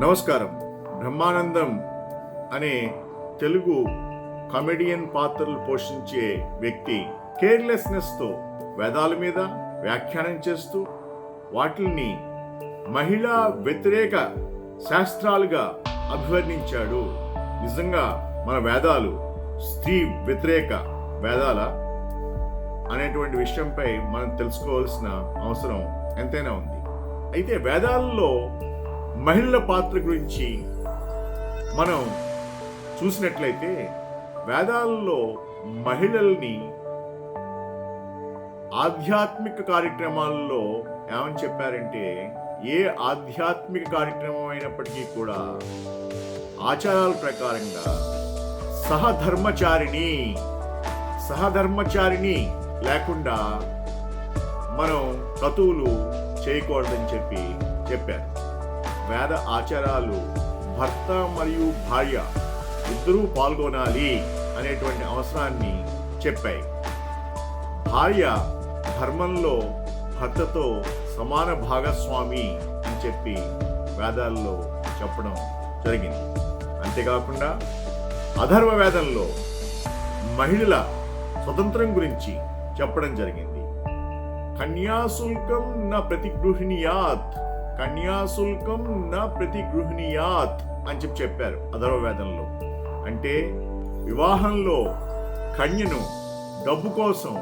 నమస్కారం. బ్రహ్మానందం అనే తెలుగు కమెడియన్ పాత్రలు పోషించే వ్యక్తి కేర్లెస్నెస్తో వేదాల మీద వ్యాఖ్యానం చేస్తూ వాటిని మహిళా వ్యతిరేక శాస్త్రాలుగా అభివర్ణించాడు. నిజంగా మన వేదాలు స్త్రీ వ్యతిరేక వేదాల అనేటువంటి విషయంపై మనం తెలుసుకోవాల్సిన అవసరం ఎంతైనా ఉంది. అయితే వేదాలలో మహిళల పాత్ర గురించి మనం చూసినట్లయితే వేదాలలో మహిళల్ని ఆధ్యాత్మిక కార్యక్రమాల్లో ఏమని చెప్పారంటే ఏ ఆధ్యాత్మిక కార్యక్రమం అయినప్పటికీ కూడా ఆచారాల ప్రకారంగా సహధర్మచారిణి సహధర్మచారిణి లేకుండా మనం క్రతువులు చేయకూడదని చెప్పి చెప్పారు. వేద ఆచారాలు భర్త మరియు భార్య ఇద్దరూ పాల్గొనాలి అనేటువంటి అవసరాన్ని చెప్పాయి. భార్య ధర్మంలో భర్తతో సమాన భాగస్వామి అని చెప్పి వేదాల్లో చెప్పడం జరిగింది. అంతేకాకుండా అధర్వ వేదంలో మహిళల స్వతంత్రం గురించి చెప్పడం జరిగింది. కన్యాశుల్కం నా ప్రతిగృహిణియాత్ కన్యాశుల్కం నా ప్రతి గృహిణియాత్ అని చెప్పి చెప్పారు అధర్వ వేదంలో అంటే వివాహంలో కన్యను డబ్బు కోసం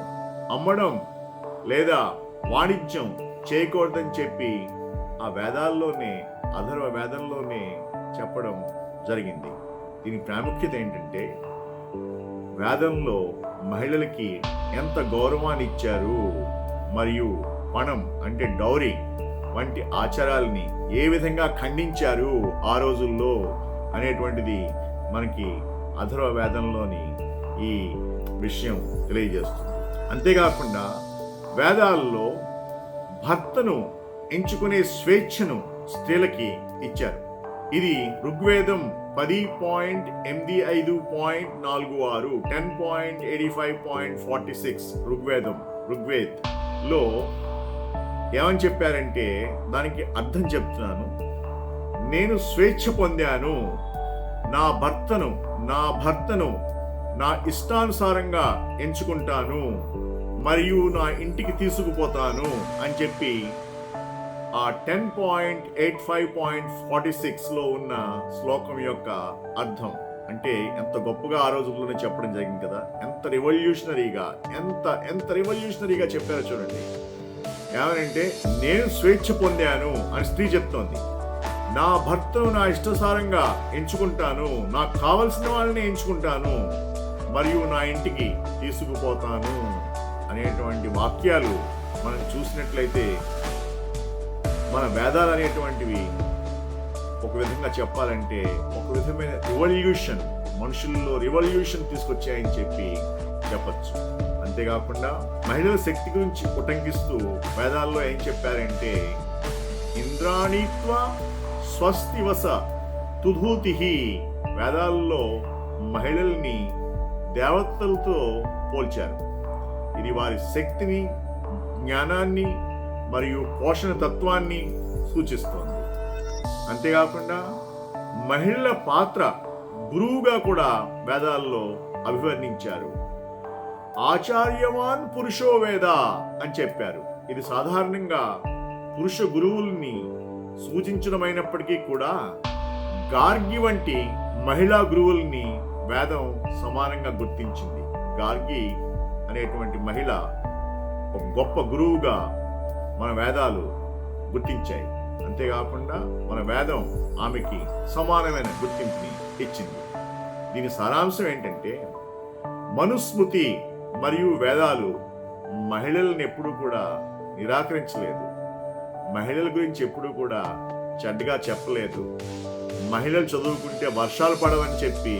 అమ్మడం లేదా వాణిజ్యం చేయకూడదని చెప్పి ఆ వేదాల్లోనే అధర్వ వేదంలోనే చెప్పడం జరిగింది. దీని ప్రాముఖ్యత ఏంటంటే వేదంలో మహిళలకి ఎంత గౌరవాన్ని ఇచ్చారు మరియు పణం అంటే డౌరీ వంటి ఆచారాలని ఏ విధంగా ఖండించారు ఆ రోజుల్లో అనేటువంటిది మనకి అధర్వ వేదంలోని ఈ విషయం తెలియజేస్తుంది. అంతేకాకుండా వేదాల్లో భర్తను ఎంచుకునే స్వేచ్ఛను స్త్రీలకి ఇచ్చారు. ఇది ఋగ్వేదం పది పాయింట్ ఎనిమిది ఐదు పాయింట్ నాలుగు ఆరు ten point eighty five point forty six ఋగ్వేదం ఋగ్వేద్లో ఏమని చెప్పారంటే దానికి అర్థం చెప్తున్నాను. నేను స్వేచ్ఛ పొందాను. నా భర్తను నా భర్తను నా ఇష్టానుసారంగా ఎంచుకుంటాను. మరియు నా ఇంటికి తీసుకుపోతాను అని చెప్పి ఆ ten point eight five point forty సిక్స్లో ఉన్న శ్లోకం యొక్క అర్థం. అంటే ఎంత గొప్పగా ఆ రోజుల్లోనే చెప్పడం జరిగింది కదా. ఎంత రివల్యూషనరీగా ఎంత ఎంత రివల్యూషనరీగా చెప్పారో చూడండి. ఏమనంటే నేను స్వేచ్ఛ పొందాను అని స్త్రీ చెప్తోంది. నా భర్తను నా ఇష్టసారంగా ఎంచుకుంటాను. నాకు కావలసిన వాళ్ళని ఎంచుకుంటాను. మరియు నా ఇంటికి తీసుకుపోతాను అనేటువంటి వాక్యాలు మనం చూసినట్లయితే మన వేదాలు అనేటువంటివి ఒక విధంగా చెప్పాలంటే ఒక విధమైన రివల్యూషన్ మనుషుల్లో రివల్యూషన్ తీసుకొచ్చాయని చెప్పి చెప్పచ్చు. అంతేకాకుండా మహిళల శక్తి గురించి ఉటంకిస్తూ వేదాల్లో ఏం చెప్పారంటే ఇంద్రాణిత్వ స్వస్తివస తుధూతి వేదాల్లో మహిళల్ని దేవతలతో పోల్చారు. ఇది వారి శక్తిని జ్ఞానాన్ని మరియు పోషణ తత్వాన్ని సూచిస్తోంది. అంతేకాకుండా మహిళల పాత్ర గురువుగా కూడా వేదాల్లో అభివర్ణించారు. ఆచార్యవాన్ పురుషో వేద అని చెప్పారు. ఇది సాధారణంగా పురుష గురువుల్ని సూచించడమైనప్పటికీ కూడా గార్గి వంటి మహిళా గురువుల్ని వేదం సమానంగా గుర్తించింది. గార్గి అనేటువంటి మహిళ ఒక గొప్ప గురువుగా మన వేదాలు గుర్తించాయి. అంతేకాకుండా మన వేదం ఆమెకి సమానమైన గుర్తింపుని ఇచ్చింది. దీని సారాంశం ఏంటంటే మనుస్మృతి మరియు వేదాలు మహిళలను ఎప్పుడూ కూడా నిరాకరించలేదు. మహిళల గురించి ఎప్పుడూ కూడా చెడ్డగా చెప్పలేదు. మహిళలు చదువుకుంటే వర్షాలు పడవని చెప్పి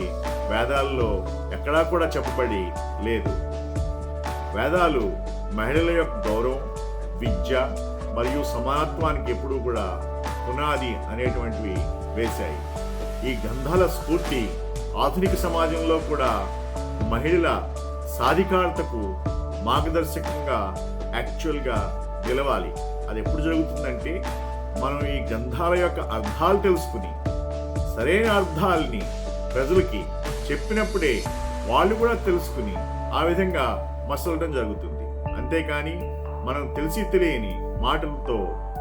వేదాల్లో ఎక్కడా కూడా చెప్పబడి లేదు. వేదాలు మహిళల యొక్క గౌరవం విద్య మరియు సమానత్వానికి ఎప్పుడూ కూడా పునాది అనేటువంటివి వేశాయి. ఈ గ్రంథాల స్ఫూర్తి ఆధునిక సమాజంలో కూడా మహిళల సాధికారతకు మార్గదర్శకంగా యాక్చువల్గా నిలవాలి. అది ఎప్పుడు జరుగుతుందంటే మనం ఈ గ్రంథాల యొక్క అర్థాలు తెలుసుకుని సరైన అర్థాలని ప్రజలకి చెప్పినప్పుడే వాళ్ళు కూడా తెలుసుకుని ఆ విధంగా మసలడం జరుగుతుంది. అంతేకాని మనం తెలిసి తెలియని మాటలతో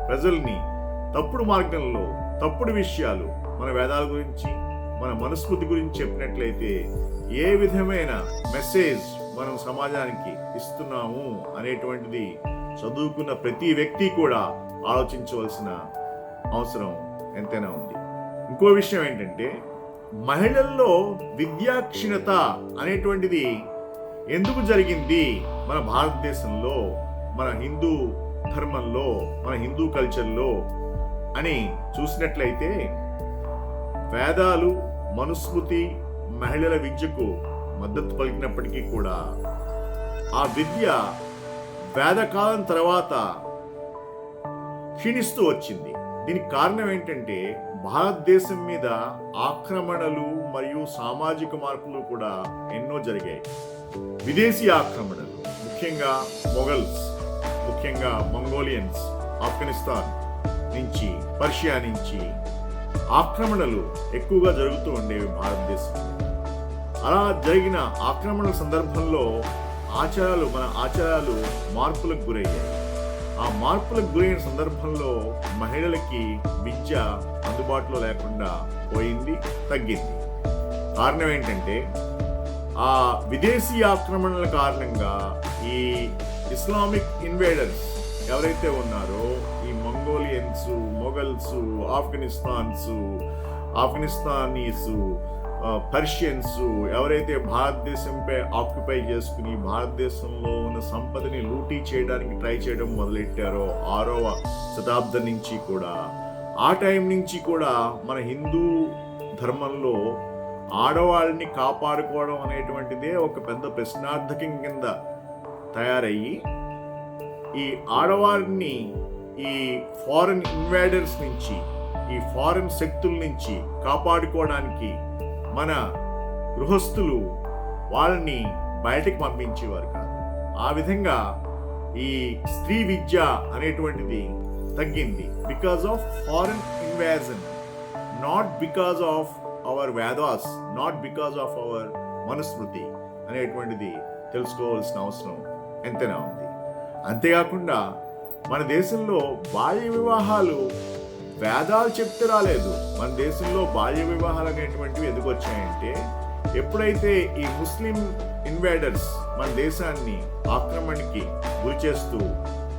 ప్రజల్ని తప్పుడు మార్గంలో తప్పుడు విషయాలు మన వేదాల గురించి మన మనస్మృతి గురించి చెప్పినట్లయితే ఏ విధమైన మెసేజ్ మనం సమాజానికి ఇస్తున్నాము అనేటువంటిది చదువుకున్న ప్రతి వ్యక్తి కూడా ఆలోచించవలసిన అవసరం ఎంతైనా ఉంది. ఇంకో విషయం ఏంటంటే మహిళల్లో విద్యాక్షీణత అనేటువంటిది ఎందుకు జరిగింది? మన భారతదేశంలో మన హిందూ ధర్మంలో మన హిందూ కల్చర్లో అని చూసినట్లయితే వేదాలు మనుస్మృతి మహిళల విద్యకు మద్దతు పలికినప్పటికీ కూడా ఆ విద్య వేదకాలం తర్వాత క్షీణిస్తూ వచ్చింది. దీనికి కారణం ఏంటంటే భారతదేశం మీద ఆక్రమణలు మరియు సామాజిక మార్పులు కూడా ఎన్నో జరిగాయి. విదేశీ ఆక్రమణలు ముఖ్యంగా మొఘల్స్ ముఖ్యంగా మంగోలియన్స్ ఆఫ్ఘనిస్తాన్ నుంచి పర్షియా నుంచి ఆక్రమణలు ఎక్కువగా జరుగుతూ ఉండేవి భారతదేశం అలా జరిగిన ఆక్రమణల సందర్భంలో ఆచారాలు మన ఆచారాలు మార్పులకు గురయ్యాయి. ఆ మార్పులకు గురైన సందర్భంలో మహిళలకి విద్య అందుబాటులో లేకుండా పోయింది తగ్గింది. కారణం ఏంటంటే ఆ విదేశీ ఆక్రమణల కారణంగా ఈ ఇస్లామిక్ ఇన్వేడర్స్ ఎవరైతే ఉన్నారో ఈ Mongolians Mughals Afghanistans Afghanistanis Persians ఎవరైతే భారతదేశంపై ఆక్యుపై చేసుకుని భారతదేశంలో ఉన్న సంపదని లూటీ చేయడానికి ట్రై చేయడం మొదలెట్టారో ఆరవ శతాబ్దం నుంచి కూడా ఆ టైం నుంచి కూడా మన హిందూ ధర్మంలో ఆడవాళ్ళని కాపాడుకోవడం అనేటువంటిదే ఒక పెద్ద ప్రశ్నార్థకం కింద తయారయ్యి ఈ ఆడవారిని ఈ ఫారెన్ ఇన్వైడర్స్ నుంచి ఈ ఫారెన్ శక్తుల నుంచి కాపాడుకోవడానికి మన గృహస్థులు వాళ్ళని బయటకు పంపించేవారు కాదు. ఆ విధంగా ఈ స్త్రీ విద్య అనేటువంటిది తగ్గింది. Because of foreign invasion not because of our Vedas not because of our Manusmriti అనేటువంటిది తెలుసుకోవాల్సిన అవసరం ఎంతైనా ఉంది. అంతేకాకుండా మన దేశంలో బాల్య వివాహాలు వేదాలు చెప్తే రాలేదు. మన దేశంలో బాల్య వివాహాలు అనేటువంటివి ఎందుకు వచ్చాయంటే ఎప్పుడైతే ఈ ముస్లిం ఇన్వేడర్స్ మన దేశాన్ని ఆక్రమణకి గురి చేస్తూ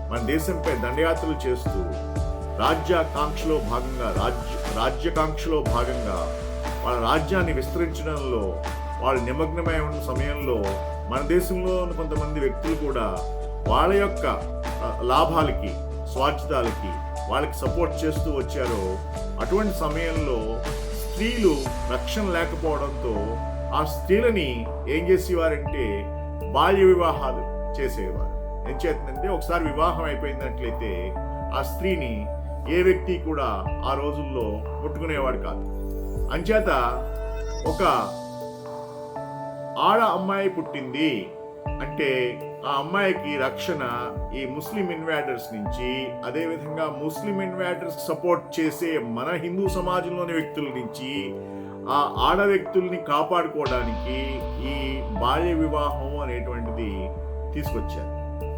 మన దేశంపై దండయాత్రలు చేస్తూ రాజ్యాకాంక్షలో భాగంగా రాజ్య రాజ్యకాంక్షలో భాగంగా వాళ్ళ రాజ్యాన్ని విస్తరించడంలో వాళ్ళు నిమగ్నమై ఉన్న సమయంలో మన దేశంలో ఉన్న కొంతమంది వ్యక్తులు కూడా వాళ్ళ యొక్క లాభాలకి స్వార్థాలకి వాళ్ళకి సపోర్ట్ చేస్తూ వచ్చారో అటువంటి సమయంలో స్త్రీలు రక్షణ లేకపోవడంతో ఆ స్త్రీలని ఏం చేసేవారంటే బాల్య వివాహాలు చేసేవారు. ఏం చేస్తుందంటే ఒకసారి వివాహం అయిపోయినట్లయితే ఆ స్త్రీని ఏ వ్యక్తి కూడా ఆ రోజుల్లో ముట్టుకునేవాడు కాదు. అంచేత ఒక ఆడ అమ్మాయి పుట్టింది అంటే ఆ అమ్మాయికి రక్షణ ఈ ముస్లిం ఇన్వాడర్స్ నుంచి అదేవిధంగా ముస్లిం ఇన్వాడర్స్ సపోర్ట్ చేసే మన హిందూ సమాజంలోని వ్యక్తుల నుంచి ఆ ఆడ వ్యక్తుల్ని కాపాడుకోవడానికి ఈ బాల్య వివాహం అనేటువంటిది తీసుకొచ్చారు.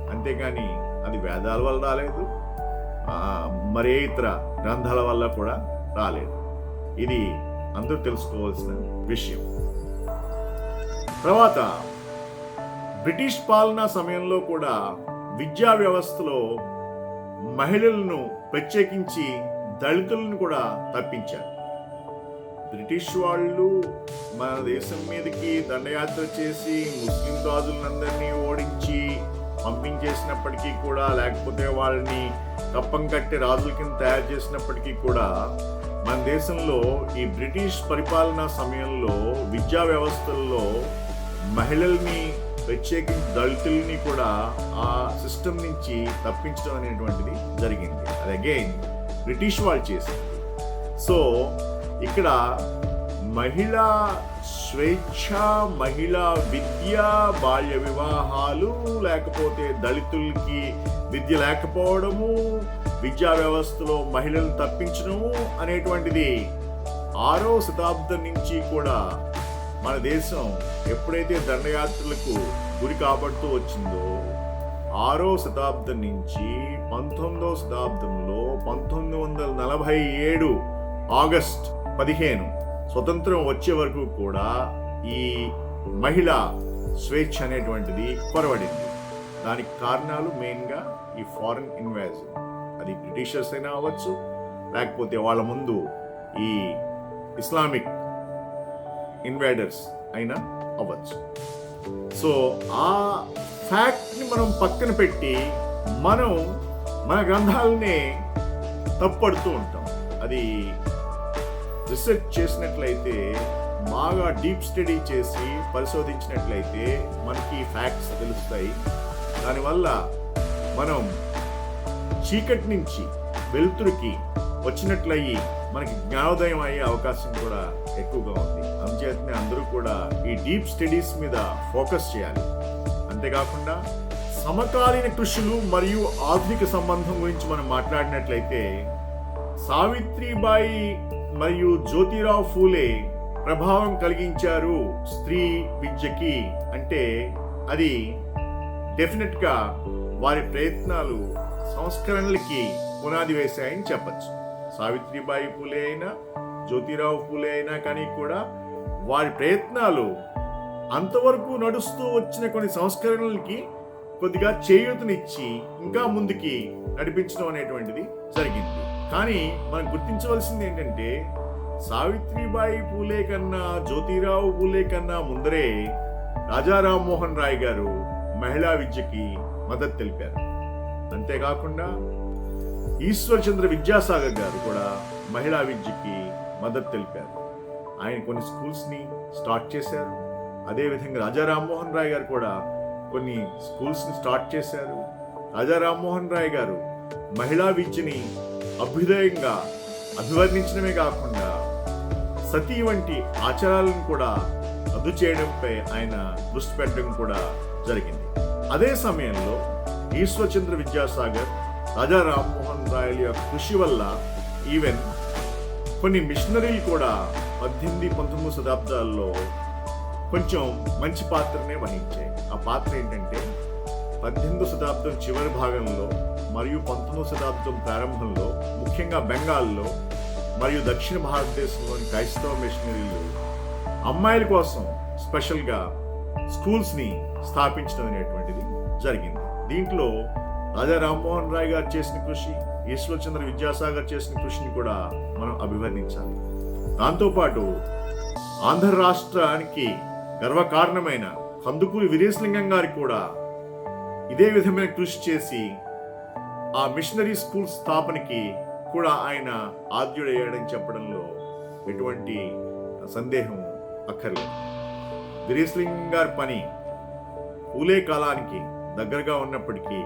అంతేగాని అది వేదాల వల్ల రాలేదు. మరే ఇతర గ్రంథాల వల్ల కూడా రాలేదు. ఇది అందరూ తెలుసుకోవాల్సిన విషయం. తర్వాత బ్రిటిష్ పాలనా సమయంలో కూడా విద్యా వ్యవస్థలో మహిళలను ప్రత్యేకించి దళితులను కూడా తప్పించారు. బ్రిటిష్ వాళ్ళు మన దేశం మీదకి దండయాత్ర చేసి ముస్లిం రాజులందరినీ ఓడించి పంపించేసినప్పటికీ కూడా లేకపోతే వాళ్ళని కప్పం కట్టి రాజుల కింద తయారు చేసినప్పటికీ కూడా మన దేశంలో ఈ బ్రిటిష్ పరిపాలనా సమయంలో విద్యా వ్యవస్థల్లో మహిళల్ని ప్రత్యేకించి దళితుల్ని కూడా ఆ సిస్టమ్ నుంచి తప్పించడం అనేటువంటిది జరిగింది. అది అగైన్ బ్రిటిష్ వాళ్ళు చేసింది. సో ఇక్కడ మహిళా స్వేచ్ఛ మహిళా విద్య బాల్య వివాహాలు లేకపోతే దళితులకి విద్య లేకపోవడము విద్యా వ్యవస్థలో మహిళలను తప్పించడము అనేటువంటిది ఆరో శతాబ్దం నుంచి కూడా మన దేశం ఎప్పుడైతే దండయాత్రలకు గురి కాబడుతూ వచ్చిందో ఆరో శతాబ్దం నుంచి పంతొమ్మిదో శతాబ్దంలో పంతొమ్మిది వందల నలభై ఏడు ఆగస్ట్ పదిహేను స్వతంత్రం వచ్చే వరకు కూడా ఈ మహిళ స్వేచ్ఛ అనేటువంటిది కొరవడింది దానికి కారణాలు మెయిన్గా ఈ ఫారిన్ ఇన్వాజన్. అది బ్రిటిషర్స్ అయినా అవ్వచ్చు లేకపోతే వాళ్ళ ముందు ఈ ఇస్లామిక్ ఇన్వైడర్స్ అయినా అవ్వచ్చు. సో ఆ ఫ్యాక్ట్ని మనం పక్కన పెట్టి మనం మన గ్రంథాలనే తప్పడుతూ ఉంటాం. అది రీసెర్చ్ చేసినట్లయితే బాగా డీప్ స్టడీ చేసి పరిశోధించినట్లయితే మనకి ఫ్యాక్ట్స్ తెలుస్తాయి. దానివల్ల మనం చీకటి నుంచి వెలుతురికి వచ్చినట్లయి మనకి జ్ఞానోదయం అయ్యే అవకాశం కూడా ఎక్కువగా ఉంది. అందుచేతనే అందరూ కూడా ఈ డీప్ స్టడీస్ మీద ఫోకస్ చేయాలి. అంతేకాకుండా సమకాలీన కృషులు మరియు ఆధునిక సంబంధం గురించి మనం మాట్లాడినట్లయితే సావిత్రిబాయి మరియు జ్యోతిరావు ఫూలే ప్రభావం కలిగించారు స్త్రీ విద్యకి. అంటే అది డెఫినెట్గా వారి ప్రయత్నాలు సంస్కరణలకి పునాది వేశాయని చెప్పచ్చు. సావిత్రిబాయి పూలే అయినా జ్యోతిరావు పూలే అయినా కానీ కూడా వారి ప్రయత్నాలు అంతవరకు నడుస్తూ వచ్చిన కొన్ని సంస్కరణలకి కొద్దిగా చేయూతనిచ్చి ఇంకా ముందుకి నడిపించడం అనేటువంటిది జరిగింది. కానీ మనం గుర్తించవలసింది ఏంటంటే సావిత్రిబాయి పూలే కన్నా జ్యోతిరావు పూలే కన్నా ముందరే రాజా రామ్మోహన్ రాయ్ గారు మహిళా విద్యకి మద్దతు తెలిపారు. అంతేకాకుండా ఈశ్వర్ చంద్ర విద్యాసాగర్ గారు కూడా మహిళా విద్యకి మద్దతు తెలిపారు. ఆయన కొన్ని స్కూల్స్ని స్టార్ట్ చేశారు. అదేవిధంగా రాజా రామ్మోహన్ రాయ్ గారు కూడా కొన్ని స్కూల్స్ని స్టార్ట్ చేశారు. రాజా రామ్మోహన్ రాయ్ గారు మహిళా విద్యని అభ్యుదయంగా అభివర్ణించడమే కాకుండా సతీ వంటి ఆచారాలను కూడా రద్దు చేయడంపై ఆయన దృష్టి పెట్టడం కూడా జరిగింది. అదే సమయంలో ఈశ్వరచంద్ర విద్యాసాగర్ రాజా రామ్మోహన్ రాయల యొక్క కృషి వల్ల ఈవెన్ కొన్ని మిషనరీలు కూడా పద్దెనిమిది పంతొమ్మిది శతాబ్దాల్లో కొంచెం మంచి పాత్రనే వహించాయి. ఆ పాత్ర ఏంటంటే పద్దెనిమిదో శతాబ్దం చివరి భాగంలో మరియు పంతొమ్మిదో శతాబ్దం ప్రారంభంలో ముఖ్యంగా బెంగాల్లో మరియు దక్షిణ భారతదేశంలోని క్రైస్తవ మిషనరీలు అమ్మాయిల కోసం స్పెషల్గా స్కూల్స్ని స్థాపించడం అనేటువంటిది జరిగింది. దీంట్లో రాజా రామ్మోహన్ రాయ్ గారు చేసిన కృషి ఈశ్వర్ చంద్ర విద్యాసాగర్ చేసిన కృషిని కూడా మనం అభివర్ణించాలి. దాంతోపాటు ఆంధ్ర రాష్ట్రానికి గర్వకారణమైన కందుకూరి వీరేశలింగం గారి కూడా ఇదే విధమైన కృషి చేసి ఆ మిషనరీ స్కూల్ స్థాపనకి కూడా ఆయన ఆద్యుడయ్యాడని చెప్పడంలో ఎటువంటి సందేహం అక్కర్లేదు. వీరేశలింగం గారి పని పూలే కాలానికి దగ్గరగా ఉన్నప్పటికీ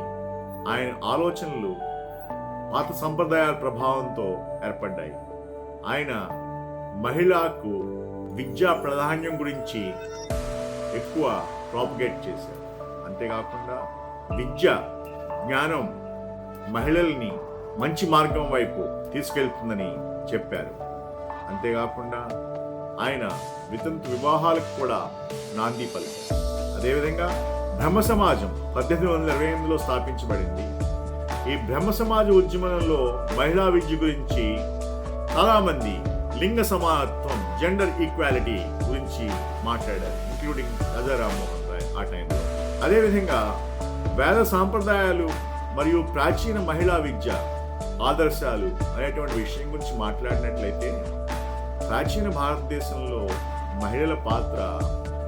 ఆయన ఆలోచనలు పాత సంప్రదాయాల ప్రభావంతో ఏర్పడ్డాయి. ఆయన మహిళకు విద్యా ప్రాధాన్యం గురించి ఎక్కువ ప్రాపగేట్ చేశారు. అంతేకాకుండా విద్య జ్ఞానం మహిళల్ని మంచి మార్గం వైపు తీసుకెళ్తుందని చెప్పారు. అంతేకాకుండా ఆయన వితంతు వివాహాలకు కూడా నాంది పలికారు. అదేవిధంగా బ్రహ్మ సమాజం పద్దెనిమిది వందల ఇరవై ఎనిమిదిలో స్థాపించబడింది. ఈ బ్రహ్మ సమాజ ఉద్యమంలో మహిళా విద్య గురించి చాలామంది లింగ సమానత్వం జెండర్ ఈక్వాలిటీ గురించి మాట్లాడారు ఇంక్లూడింగ్ రాజా రామ్మోహన్ రాయ్ ఆ టైంలో. అదేవిధంగా వేద సాంప్రదాయాలు మరియు ప్రాచీన మహిళా విద్య ఆదర్శాలు అనేటువంటి విషయం గురించి మాట్లాడినట్లయితే ప్రాచీన భారతదేశంలో మహిళల పాత్ర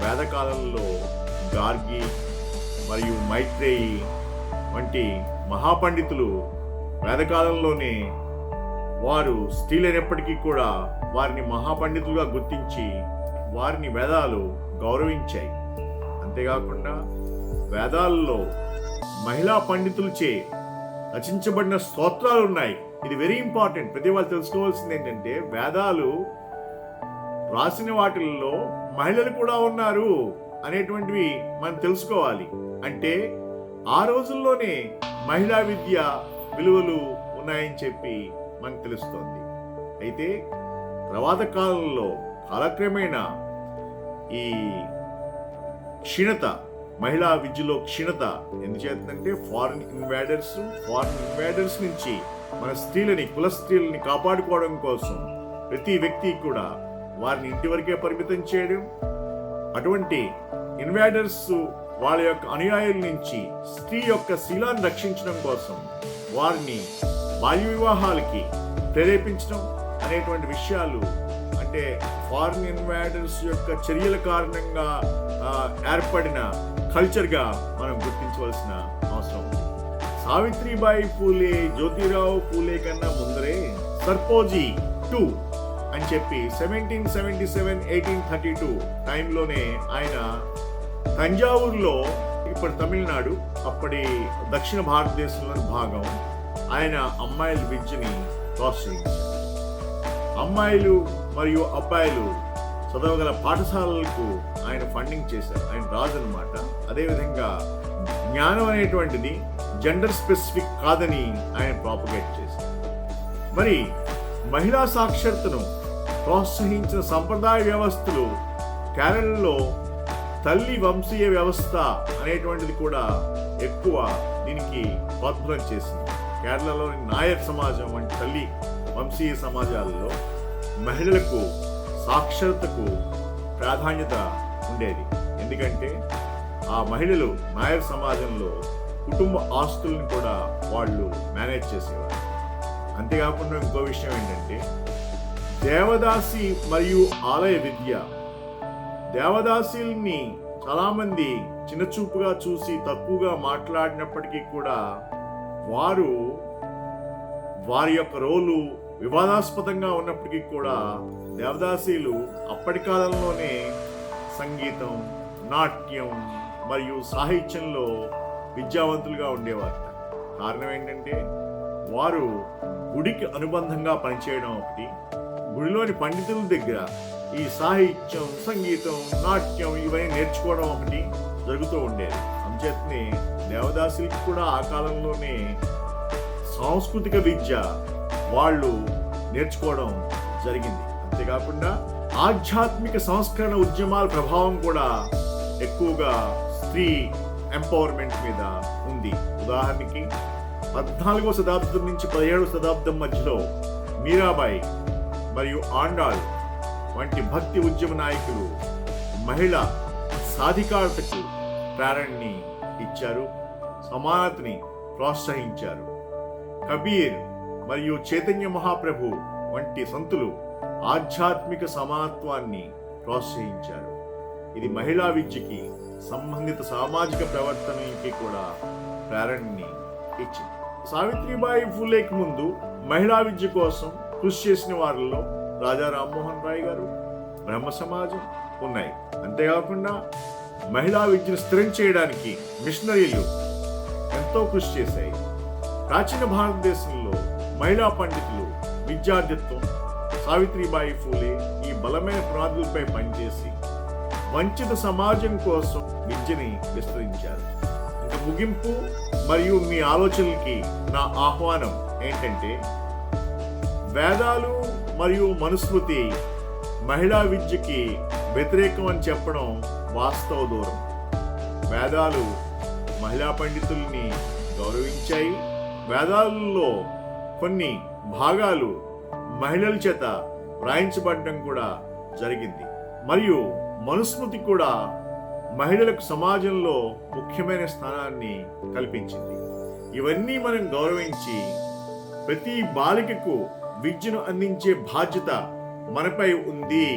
వేదకాలంలో గార్గి మరియు మైత్రేయి వంటి మహాపండితులు వేదకాలంలోనే వారు స్త్రీలైనప్పటికీ కూడా వారిని మహాపండితులుగా గుర్తించి వారిని వేదాలు గౌరవించాయి. అంతేకాకుండా వేదాల్లో మహిళా పండితులచే రచించబడిన స్తోత్రాలు ఉన్నాయి. ఇది వెరీ ఇంపార్టెంట్ ప్రతి వాళ్ళు తెలుసుకోవాల్సింది ఏంటంటే వేదాలు రాసిన వాటిల్లో మహిళలు కూడా ఉన్నారు. అనేటువంటివి మనం తెలుసుకోవాలి. అంటే ఆ రోజుల్లోనే మహిళా విద్య విలువలు ఉన్నాయని చెప్పి మనకు తెలుస్తోంది. అయితే తర్వాత కాలంలో కాలక్రమేణా ఈ క్షీణత మహిళా విద్యలో క్షీణత ఎందుచేతంటే ఫారిన్ ఇన్వైడర్స్ ఫారిన్ ఇన్వైడర్స్ నుంచి మన స్త్రీలని కుల స్త్రీలని కాపాడుకోవడం కోసం ప్రతి వ్యక్తి కూడా వారిని ఇంటి వరకే పరిమితం చేయడం అటువంటి ఇన్వైడర్స్ వాళ్ళ యొక్క అనుయాయుల నుంచి స్త్రీ యొక్క శీలాన్ని రక్షించడం కోసం వారిని బాల్య వివాహాలకి ప్రేరేపించడం అనేటువంటి విషయాలు అంటే ఫారిన్ ఇన్వైడర్స్ యొక్క చర్యల కారణంగా ఏర్పడిన కల్చర్గా మనం గుర్తించవలసిన అవసరం ఉంది. సావిత్రిబాయి పూలే జ్యోతిరావు పూలే కన్నా ముందరే సర్పోజీ టూ అని చెప్పి seventeen seventy seven eighteen thirty two టైంలోనే ఆయన తంజావూరులో ఇప్పుడు తమిళనాడు అప్పటి దక్షిణ భారతదేశంలోని భాగం ఆయన అమ్మాయిల విద్యని ప్రోత్సహించారు. అమ్మాయిలు మరియు అబ్బాయిలు చదవగల పాఠశాలలకు ఆయన ఫండింగ్ చేశారు. ఆయన రాజు అనమాట అదేవిధంగా జ్ఞానం అనేటువంటిది జెండర్ స్పెసిఫిక్ కాదని ఆయన ప్రాపగేట్ చేశారు. మరి మహిళా సాక్షరతను ప్రోత్సహించిన సంప్రదాయ వ్యవస్థలు కేరళలో తల్లి వంశీయ వ్యవస్థ అనేటువంటిది కూడా ఎక్కువ దీనికి ప్రోద్బలం చేసింది. కేరళలోని నాయర్ సమాజం వంటి తల్లి వంశీయ సమాజాలలో మహిళలకు సాక్షరతకు ప్రాధాన్యత ఉండేది. ఎందుకంటే ఆ మహిళలు నాయర్ సమాజంలో కుటుంబ ఆస్తుల్ని కూడా వాళ్ళు మేనేజ్ చేసేవారు. అంతేకాకుండా ఇంకో విషయం ఏంటంటే దేవదాసి మరియు ఆలయ విద్య దేవదాసీల్ని చాలామంది చిన్నచూపుగా చూసి తక్కువగా మాట్లాడినప్పటికీ కూడా వారు వారి యొక్క రోలు వివాదాస్పదంగా ఉన్నప్పటికీ కూడా దేవదాసీలు అప్పటి కాలంలోనే సంగీతం నాట్యం మరియు సాహిత్యంలో విద్యావంతులుగా ఉండేవారు. కారణం ఏంటంటే వారు గుడికి అనుబంధంగా పనిచేయడం ఒకటి గుడిలోని పండితుల దగ్గర ఈ సాహిత్యం సంగీతం నాట్యం ఇవన్నీ నేర్చుకోవడం ఒకటి జరుగుతూ ఉండేది. అంచేతని దేవదాసులకి కూడా ఆ కాలంలోనే సాంస్కృతిక విద్య వాళ్ళు నేర్చుకోవడం జరిగింది. అంతేకాకుండా ఆధ్యాత్మిక సంస్కరణ ఉద్యమాల ప్రభావం కూడా ఎక్కువగా స్త్రీ ఎంపవర్మెంట్ మీద ఉంది. ఉదాహరణకి పద్నాలుగో శతాబ్దం నుంచి పదిహేడవ శతాబ్దం మధ్యలో మీరాబాయి మరియు ఆండాళ్ వంటి భక్తి ఉద్యమ నాయకులు మహిళ సాధికారతకు ప్రేరణని ఇచ్చారు సమానతని ప్రోత్సహించారు. కబీర్ మరియు చైతన్య మహాప్రభు వంటి సంతులు ఆధ్యాత్మిక సమానత్వాన్ని ప్రోత్సహించారు. ఇది మహిళా విద్యకి సంబంధిత సామాజిక ప్రవర్తనకి కూడా ప్రేరణని ఇచ్చింది. సావిత్రిబాయి ఫూలేకి ముందు మహిళా విద్య కోసం కృషి చేసిన వారిలో రాజా రామ్మోహన్ రాయ్ గారు బ్రహ్మ సమాజం ఉన్నాయి. అంతేకాకుండా మహిళా విద్యను స్థిరం చేయడానికి మిషనరీలు ఎంతో కృషి చేశాయి. ప్రాచీన భారతదేశంలో మహిళా పండితులు విద్యార్థిత్వం సావిత్రిబాయి ఫూలే ఈ బలమైన పునాదులపై పనిచేసి వంచిత సమాజం కోసం విద్యని విస్తరించారు. ఇంకా ముగింపు మరియు మీ ఆలోచనలకి నా ఆహ్వానం ఏంటంటే వేదాలు మరియు మనుస్మృతి మహిళా విద్యకి వ్యతిరేకం అని చెప్పడం వాస్తవ దూరం. వేదాలు మహిళా పండితుల్ని గౌరవించాయి. వేదాలలో కొన్ని భాగాలు మహిళల చేత వ్రాయించబడడం కూడా జరిగింది. మరియు మనుస్మృతి కూడా మహిళలకు సమాజంలో ముఖ్యమైన స్థానాన్ని కల్పించింది. ఇవన్నీ మనం గౌరవించి ప్రతి బాలికకు విద్యను అందించే బాధ్యత మనపై ఉంది.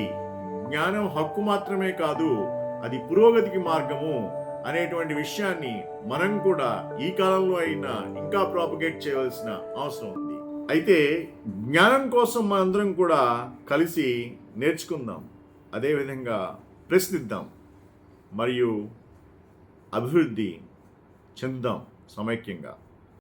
జ్ఞానం హక్కు మాత్రమే కాదు అది పురోగతికి మార్గము అనేటువంటి విషయాన్ని మనం కూడా ఈ కాలంలో అయినా ఇంకా ప్రాపగేట్ చేయవలసిన అవసరం ఉంది. అయితే జ్ఞానం కోసం మనందరం కూడా కలిసి నేర్చుకుందాం అదేవిధంగా ప్రశ్నిద్దాం మరియు అభివృద్ధి చెందుదాం సమైక్యంగా.